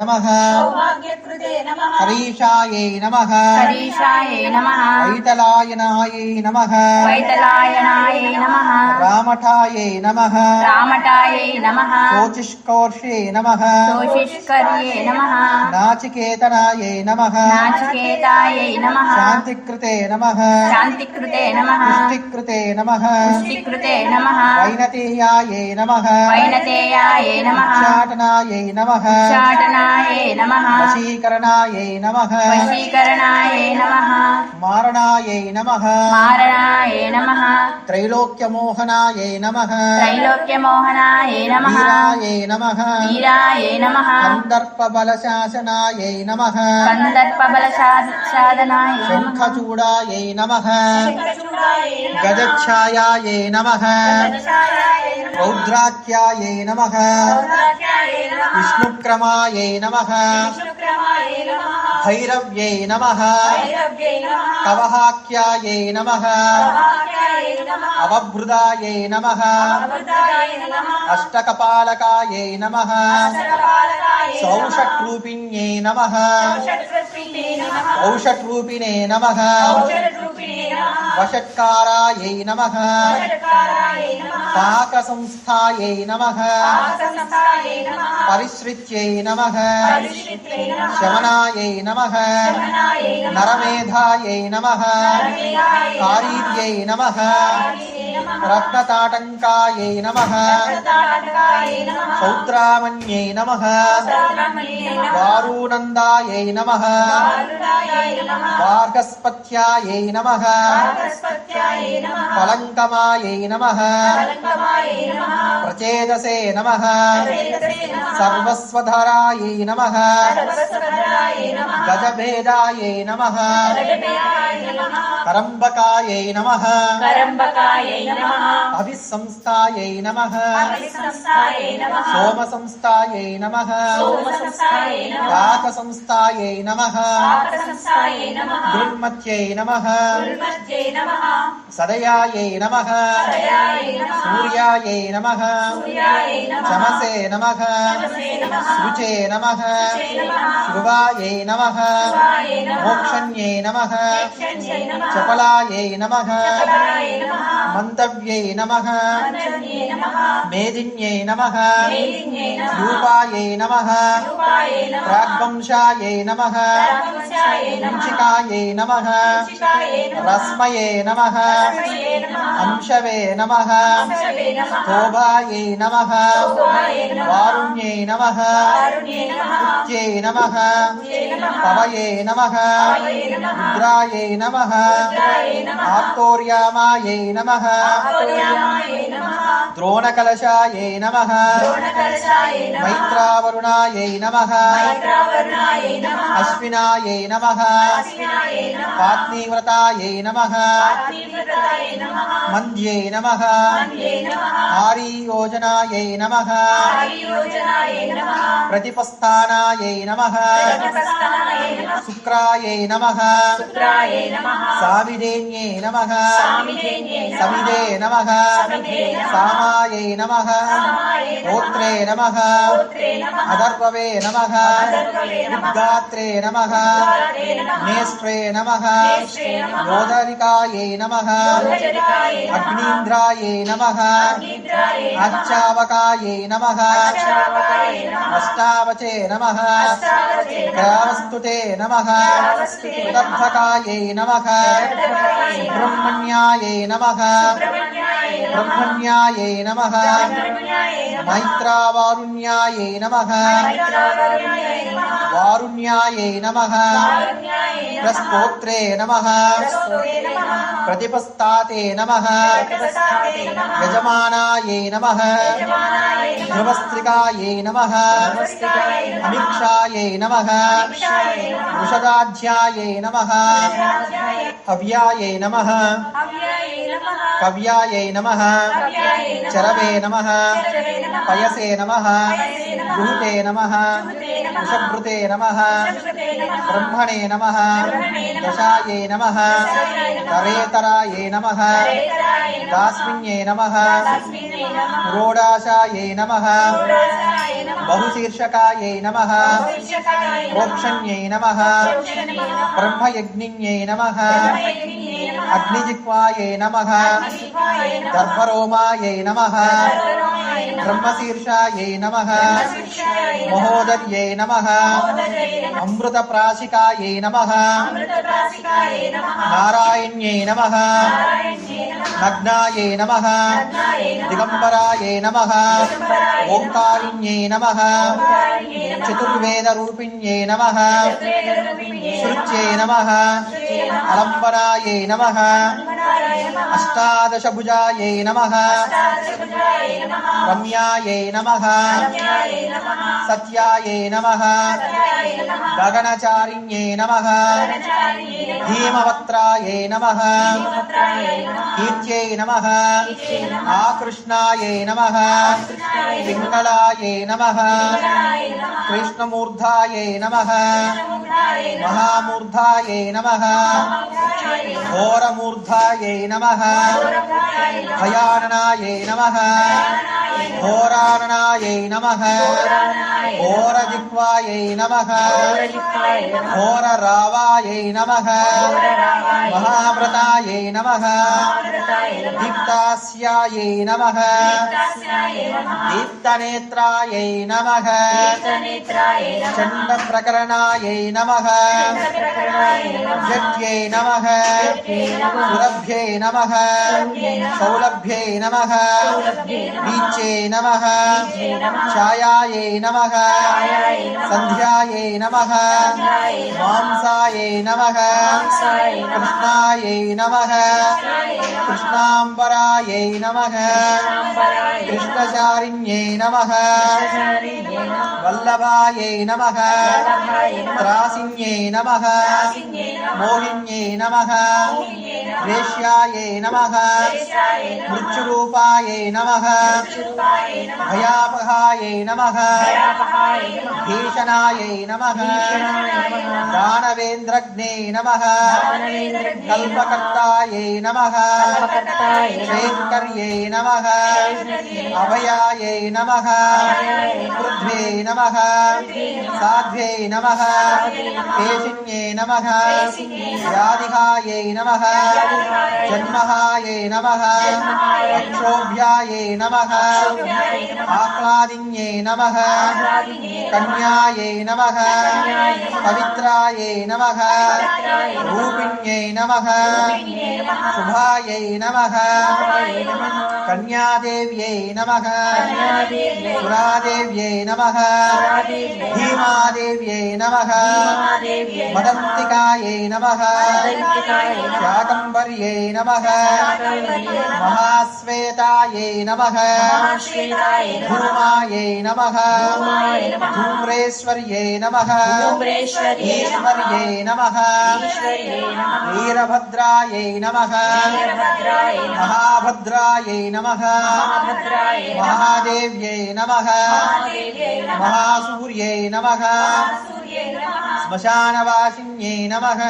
नमः। हरीशायै नमः। हरीशायै नमः। ऐतलायनायै नमः। वैतलायनायै नमः। रामठायै नमः। शोचिष्कोर्षे नमः। नाचिकेतनायै नमः। नाचिकेतायै नमः। शान्तिकृते नमः। शान्तिकृते नमः। पुष्टिकृते नमः। पुष्टिकृते नमः। वैनतेयायै नमः। वैनतेयायै नमः। उच्चाटनायै नमः। नमः वशीकरणायै नमः वशीकरणायै नमः मारणायै नमः मारणायै नमः त्रैलोक्यमोहनायै नमः त्रैलोक्यमोहनायै नमः वीरायै नमः वीरायै नमः कन्दर्पबलशासनायै नमः कन्दर्पबलसाधनाय नमः शङ्खचूडायै नमः शङ्खचूडायै नमः गजच्छायायै नमः गजशायायै नमः रौद्राख्यायै नमः सौभाग्यायै नमः विष्णुक्रमायै नमः विष्णुक्रमायै नमः भैरव्यै नमः भैरव्यै नमः कवहाख्यायै नमः सौभाग्यायै नमः अवभृदायै नमः अवृतायै नमः अष्टकपालकायै नमः अष्टकपालकायै सौषट्रूपिण्यै नमः षट्कृत्रिणे नमः। औषट्रूपिणे नमः। औषधरूपिणे नमः। वषट्कारायै नमः। षट्कारायै नमः। पाकसंस्थायै नमः। सर्वस्वधरायै नमः। गजभेदायै नमः। करम्बकायै नमः। अभिसंस्थायै नमः। सोमसंस्थायै नमः। पाकसंस्थायै नमः। दुर्मत्यै नमः। सदयायै नमः। सूर्यायै नमः। चमसे नमः। शुचे नमः। शुचे नमः। मोक्षण्यै नमः। चपलायै नमः। मन्तव्यै नमः। मेदिन्यै नमः। रूपायै नमः। प्राग्वंशायै नमः। कुञ्चिकायै नमः। रस्मये नमः। अंशवे नमः। शोभायै नमः। शोभायै नमः वारुण्यै नमः कारुण्ये नमः उच्चे नमः उच्चे नमः पवये नमः पवये नमः रुद्रायै नमः रुद्रायै नमः आर्तोर्यामायै नमः आतोर्यामायै नमः द्रोणकलशायै नमः द्रोणकलशायै नमः मैत्रावरुणायै नमः मैत्रावर्णायै नमः अश्विनायै नमः अश्विनायै नमः पात्नीव्रतायै नमः पार्थिव्रतायै नमः मन्द्ये नमः मन्ये नमः आर्योजनायै नमः आर्योजनायै नमः प्रतिपस्थानायै नमः प्रतिपस्थानायै नमः शुक्रायै नमः शुक्रायै नमः साविधेन्ये नमः सामिधेन्ये नमः समिधे नमः समिधे नमः सामायै नमः सामायै नमः गोत्रे नमः गोत्रे नमः अदर्ववे नमः अदर्ववे नमः उद्गात्रे नमः उद्गात्रे नमः नेष्ट्रे नमः नेष्ट्रे नमः योदरिकायै नमः योगजनिकायै नमः अग्नीन्द्रायै नमः निद्रायै नमः अच्छावकायै नमः अक्षावकायै नमः अष्टावचे नमः। ग्रावस्तुते नमः। नमः। नमः। ब्रह्मण्यायै नमः। ब्रह्मण्यायै नमः। मैत्रावारुण्यायै नमः। वारुण्यायै नमः। प्रस्तोत्रे नमः। प्रतिपस्ताते नमः। यजमानायै नमः। ध्रुवस्त्रिकायै नमः। नमः। अमीक्षायै नमः। वृषदाध्यायै नमः। हव्यायै नमः। कव्यायै नमः। चरवे नमः। पयसे नमः। पयसे नमः। वृषभृते नमः। ब्रह्मणे नमः। दशायै नमः। तरेतरायै नमः। दास्मिन्यै नमः। पुरोडासाय नमः। बहुशीर्षकायै नमः। प्रोक्षण्यै नमः। ब्रह्मयज्ञिन्यै नमः। अग्निजिह्वायै नमः। शिवाय नमः। दर्भरोमायै नमः। सर्वरोमाय नमः। ब्रह्मशीर्षायै नमः। शिक्षाय नमः। महोदर्यै नमः। मोदये नमः। अमृतप्राशिकायै नमः। अमृतप्राशिकाय नमः। नारायण्यै नमः। नारायण्ये नमः। नग्नायै नमः। अष्टादशभुजायै नमः। रम्यायै नमः। सत्यायै नमः। गगनचारिण्यै नमः। गगनचारिणे नमः। कीर्त्यै नमः। आकृष्णायै नमः। पिङ्गलायै नमः। कृष्णमूर्धायै नमः। महामूर्धायै नमः। घोरमूर्धायै नमः घोरमूर्धाय नमः भयाननायै नमः भयाननाय नमः घोराननायै नमः घोररावायै नमः महाव्रतायै नमः दीप्तास्यायै नमः दीप्तनेत्रायै नमः चण्डप्रकरणायै नमः चन्द्रप्रकरणाय नमः सुरभ्यै नमः सौलभ्यै नमः छायायै नमः छायायै नमः सन्ध्यायै नमः। मांसायै नमः। कृष्णायै नमः। कृष्णाम्बरायै नमः। कृष्णचारिण्यै नमः। वल्लभायै नमः। त्रासिन्यै नमः। मोहिन्यै नमः। प्रेष्याय नमः। मृत्युरूपायै नमः। भयापहायै नमः। भयापहाय नमः। दानवेन्द्रज्ञे नमः। कल्पकर्तायै नमः। शेङ्कर्यै नमः। अभयायै नमः। पृथ्वे नमः। साध्व्यै नमः। केशिन्ये नमः। केशिन्ये नमः। जन्महायै नमः। जन्महाय नमः। आह्लादिन्ये नमः। आह्लादिन्ये नमः। कन्यायै नमः। पवित्रायै नमः। रूपिण्यै नमः। शुभायै नमः। कन्यादेव्यै नमः। सुरादेव्यै नमः। भीमादेव्यै नमः। मदन्तिकायै नमः। मदन्तिकायै नमः। महाश्वेतायै नमः। धूमायै नमः। धूमाय नमः। धूम्रेश्वर्यै नमः। ईश्वर्यै नमः। वीरभद्रायै नमः। महाभद्रायै नमः। महादेव्यै नमः। महासूर्यै नमः। श्मशानवासिन्यै नमः।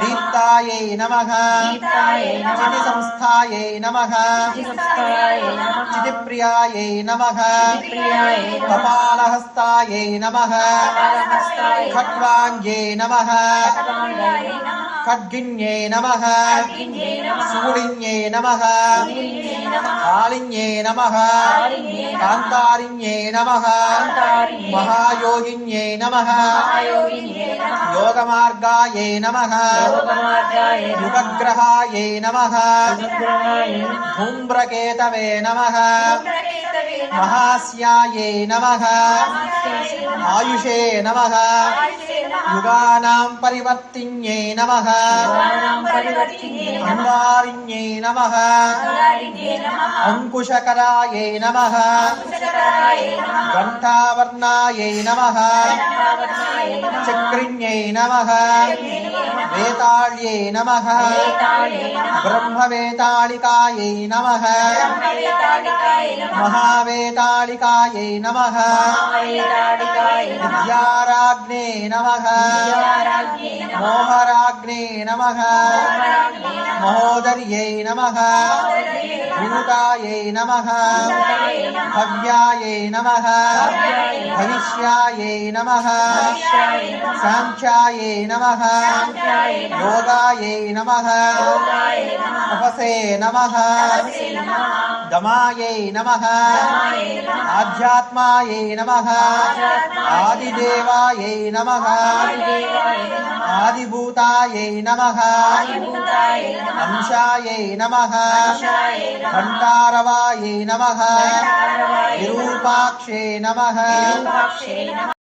दीप्तायै नमः। चितिसंस्थायै नमः। चितिप्रियायै नमः। प्रियाय नमः। कपालहस्तायै नमः। कालहस्ताय नमः। खट्वाङ्गाय नमः। खड्गिन्यै नमः। खड्गिन्यै नमः। कालिन्यै नमः। कान्तारिण्यै नमः। महायोगिन्यै नमः। योगमार्गायै नमः। युगग्रहायै नमः। धूम्रकेतवे नमः। మహాస్యాయే నమ. ఆయుషే నమ. యుగానాం పరివర్తిన్యే నమ. అంగారిణ్యే నమ. అంకుశకరాయే నమ. ఘంటావర్ణాయే నమ. చక్రిణ్యై నమ. वेताल्यै नमः। ब्रह्मवेतालिकायै नमः। महावेतालिकायै नमः। विद्याराग्ने नमः। मोहराग्ने नमः। महोदर्यै नमः। भूतायै नमः। भव्यायै नमः। भविष्यायै नमः। साङ्ख्यायै नमः। योगायै नमः तपसे नमः दमायै नमः आध्यात्मायै नमः आदिदेवायै नमः आदिभूतायै नमः अंशायै नमः घण्टारवायै नमः विरूपाक्षे नमः